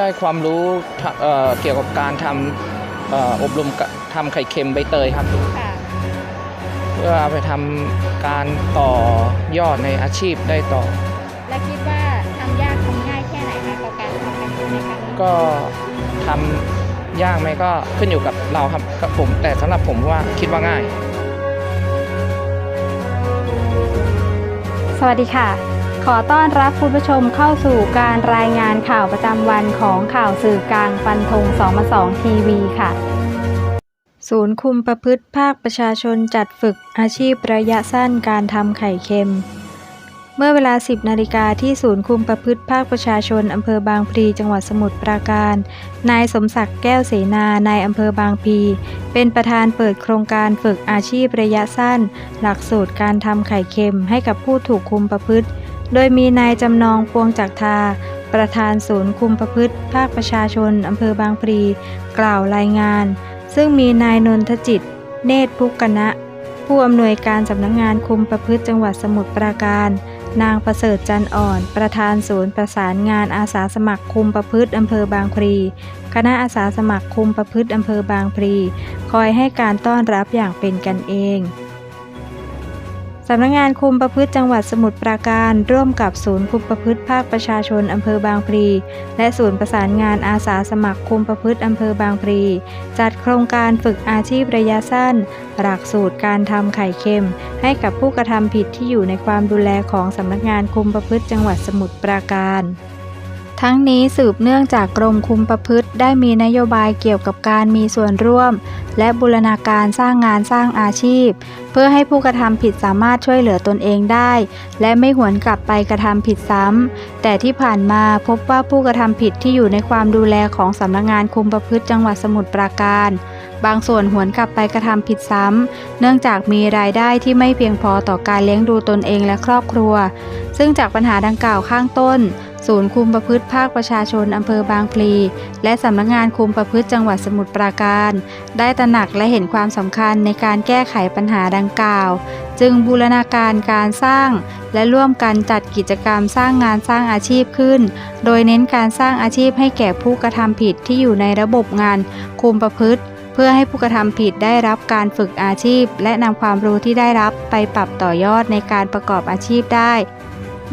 ได้ความรู้ทะเอ่อเกี่ยวกับการทำเอ่ออบรมกะทำไข่เค็มใบเตยครับค่ะเพื่อเอาไปทำการต่อยอดในอาชีพได้ต่อ และคิดว่าทำยากทำง่ายแค่ไหนคะกับการทำกันในครั้งนี้ก็ทำยากไหมก็ขึ้นอยู่กับเราครับกับผม แต่สำหรับผมว่าคิดว่าง่าย สวัสดีค่ะ ขอต้อนรับคุณผู้ชมเข้าสู่การรายงานข่าวประจำวันของข่าวสื่อกลางฟันธง2มา2ทีวีค่ะ ศูนย์คุมประพฤติภาคประชาชนจัดฝึกอาชีพระยะสั้นการทำไข่เค็ม เมื่อเวลา 10 นาฬิกาที่ศูนย์คุมประพฤติภาคประชาชนอำเภอบางพลีจังหวัดสมุทรปราการ นายสมศักดิ์แก้วเสนานายอำเภอบางพลีเป็นประธานเปิดโครงการฝึกอาชีพระยะสั้น หลักสูตรการทำไข่เค็มให้กับผู้ถูกคุมประพฤติ โดยมีนายจำนองปวงจักทา ประธานศูนย์คุมประพฤติ ภาคประชาชนอำเภอบางพลีกล่าวรายงาน ซึ่งมีนายนนทจิต เนตรพุกณะ ผู้อำนวยการสำนักงงานคุมประพฤติจังหวัดสมุทรปราการ นางประเสริฐจันอ่อน ประธานศูนย์ประสานงานอาสาสมัครคุมประพฤติอำเภอบางพลีคณะอาสาสมัครคุมประพฤติอำเภอบางพลีคอยให้การต้อนรับอย่างเป็นกันเองำนักงานคุมประพฤติจังหวัดสมุทรปราการ ร่วมกับศูนย์คุมประพฤติภาคประชาชนอำเภอบางพลี และศูนย์ประสานงานอาสาสมัครคุมประพฤติอำเภอบางพลี จัดโครงการฝึกอาชีพระยะสั้น หลักสูตรการทำไข่เค็ม ให้กับผู้กระทำผิดที่อยู่ในความดูแลของสำนักงานคุมประพฤติจังหวัดสมุทรปราการ ทั้งนี้สืบเนื่องจากกรมคุมประพฤติได้มีนโยบายเกี่ยวกับการมีส่วนร่วม และบูรณาการสร้างงานสร้างอาชีพ เพื่อให้ผู้กระทำผิดสามารถช่วยเหลือตนเองได้ และไม่หวนกลับไปกระทำผิดซ้ำ แต่ที่ผ่านมาพบว่าผู้กระทำผิดที่อยู่ในความดูแลของสำนักงานคุมประพฤติจังหวัดสมุทรปราการบางส่วนหวนกลับไปกระทำผิดซ้ำ เนื่องจากมีรายได้ที่ไม่เพียงพอต่อการเลี้ยงดูตนเองและครอบครัว ซึ่งจากปัญหาดังกล่าวข้างต้น ศูนย์คุมประพฤติภาคประชาชนอำเภอบางพลี และสำนักงานคุมประพฤติจังหวัดสมุทรปราการ ได้ตระหนักและเห็นความสำคัญในการแก้ไขปัญหาดังกล่าว จึงบูรณาการการสร้าง และร่วมกันจัดกิจกรรมสร้างงานสร้างอาชีพขึ้น โดยเน้นการสร้างอาชีพให้แก่ผู้กระทำผิดที่อยู่ในระบบงานคุมประพฤติเพื่อให้ผู้กระทำผิดได้รับการฝึกอาชีพ และนำความรู้ที่ได้รับไปปรับต่อยอดในการประกอบอาชีพได้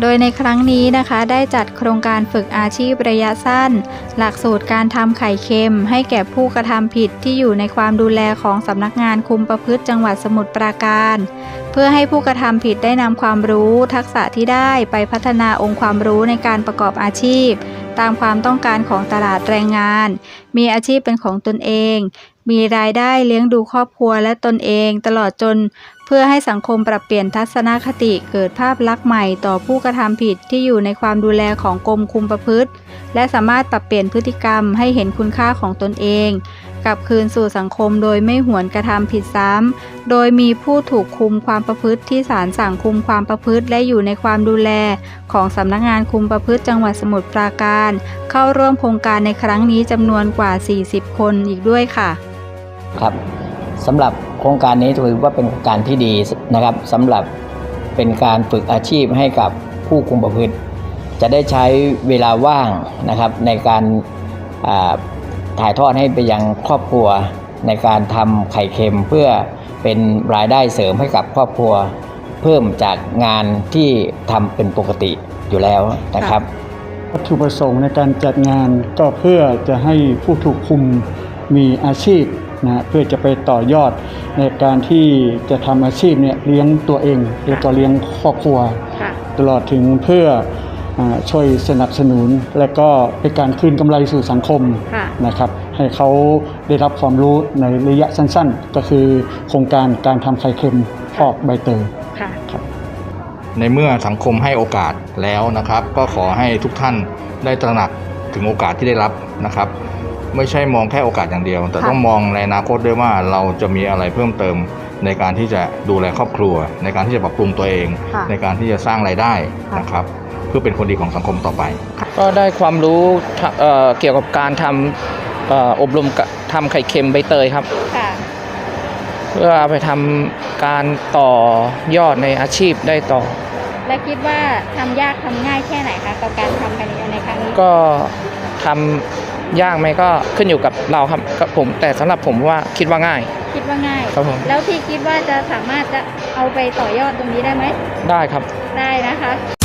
โดยในครั้งนี้นะคะได้จัดโครงการฝึกอาชีพระยะสั้น หลักสูตรการทำไข่เค็ม ให้แก่ผู้กระทำผิดที่อยู่ในความดูแลของสำนักงานคุมประพฤติจังหวัดสมุทรปราการ เพื่อให้ผู้กระทำผิดได้นำความรู้ ทักษะที่ได้ไปพัฒนาองค์ความรู้ในการประกอบอาชีพ ตามความต้องการของตลาดแรงงาน มีอาชีพเป็นของตนเอง มีรายได้เลี้ยงดูครอบครัวและตนเองตลอดจน เพื่อให้สังคมปรับเปลี่ยนทัศนคติเกิดภาพลักษณ์ใหม่ต่อผู้กระทำผิดที่อยู่ในความดูแลของกรมคุมประพฤติ และสามารถปรับเปลี่ยนพฤติกรรมให้เห็นคุณค่าของตนเองกลับคืนสู่สังคมโดยไม่หวนกระทำผิดซ้ำ โดยมีผู้ถูกคุมความประพฤติที่ศาลสั่งคุมความประพฤติและอยู่ในความดูแล ของสำนักงานคุมประพฤติจังหวัดสมุทรปราการ เข้าร่วมโครงการในครั้งนี้จำนวนกว่า 40 คนอีกด้วยค่ะ ครับสำหรับโครงการนี้ถือว่าเป็นโครงการที่ดีนะครับสำหรับเป็นการฝึกอาชีพให้กับผู้คุมประพฤติ จะได้ใช้เวลาว่างนะครับในการอ่าถ่ายทอดให้ไปยังครอบครัว ในการทำไข่เค็มเพื่อเป็นรายได้เสริมให้กับครอบครัว เพิ่มจากงานที่ทำเป็นปกติอยู่แล้วนะครับวัตถุประสงค์ในการจัดงานก็เพื่อจะให้ผู้ถูกคุม มีอาชีพนะเพื่อจะไปต่อยอดในการที่จะทำอาชีพเนี่ยเลี้ยงตัวเองแล้วก็เลี้ยงครอบครัว ตลอดถึงเพื่ออาช่วยสนับสนุน และก็เป็นการคืนกำไรสู่สังคมค่ะนะครับให้เขาได้รับความรู้ในระยะสั้นๆ ก็คือโครงการการทำไข่เค็มพอกใบเตยค่ะในเมื่อสังคมให้โอกาสแล้วนะครับ ก็ขอให้ทุกท่านได้ตระหนักถึงโอกาสที่ได้รับนะครับ ไม่ใช่มองแค่โอกาสอย่างเดียว แต่ค่ะต้องมองในอนาคตด้วยว่าเราจะมีอะไรเพิ่มเติม ในการที่จะดูแลครอบครัว ในการที่จะปรับปรุงตัวเองค่ะในการที่จะสร้างรายได้ค่ะนะครับ เพื่อเป็นคนดีของสังคมต่อไป ก็ได้ความรู้ทะเอ่อเกี่ยวกับการทำเอ่ออบรมกะทำไข่เค็มใบเตยครับค่ะเพื่อเอาไปทำการต่อยอดในอาชีพได้ต่อ และคิดว่าทำยากทำง่ายแค่ไหนคะกับการทำกันในครั้งนี้ก็ททำ ยากไหมก็ขึ้นอยู่กับเราครับกับผมแต่สำหรับผมว่าคิดว่าง่าย คิดว่าง่าย ครับผม แล้วพี่คิดว่าจะสามารถจะเอาไปต่อยอดตรงนี้ได้ไหม ได้ครับ ได้นะคะ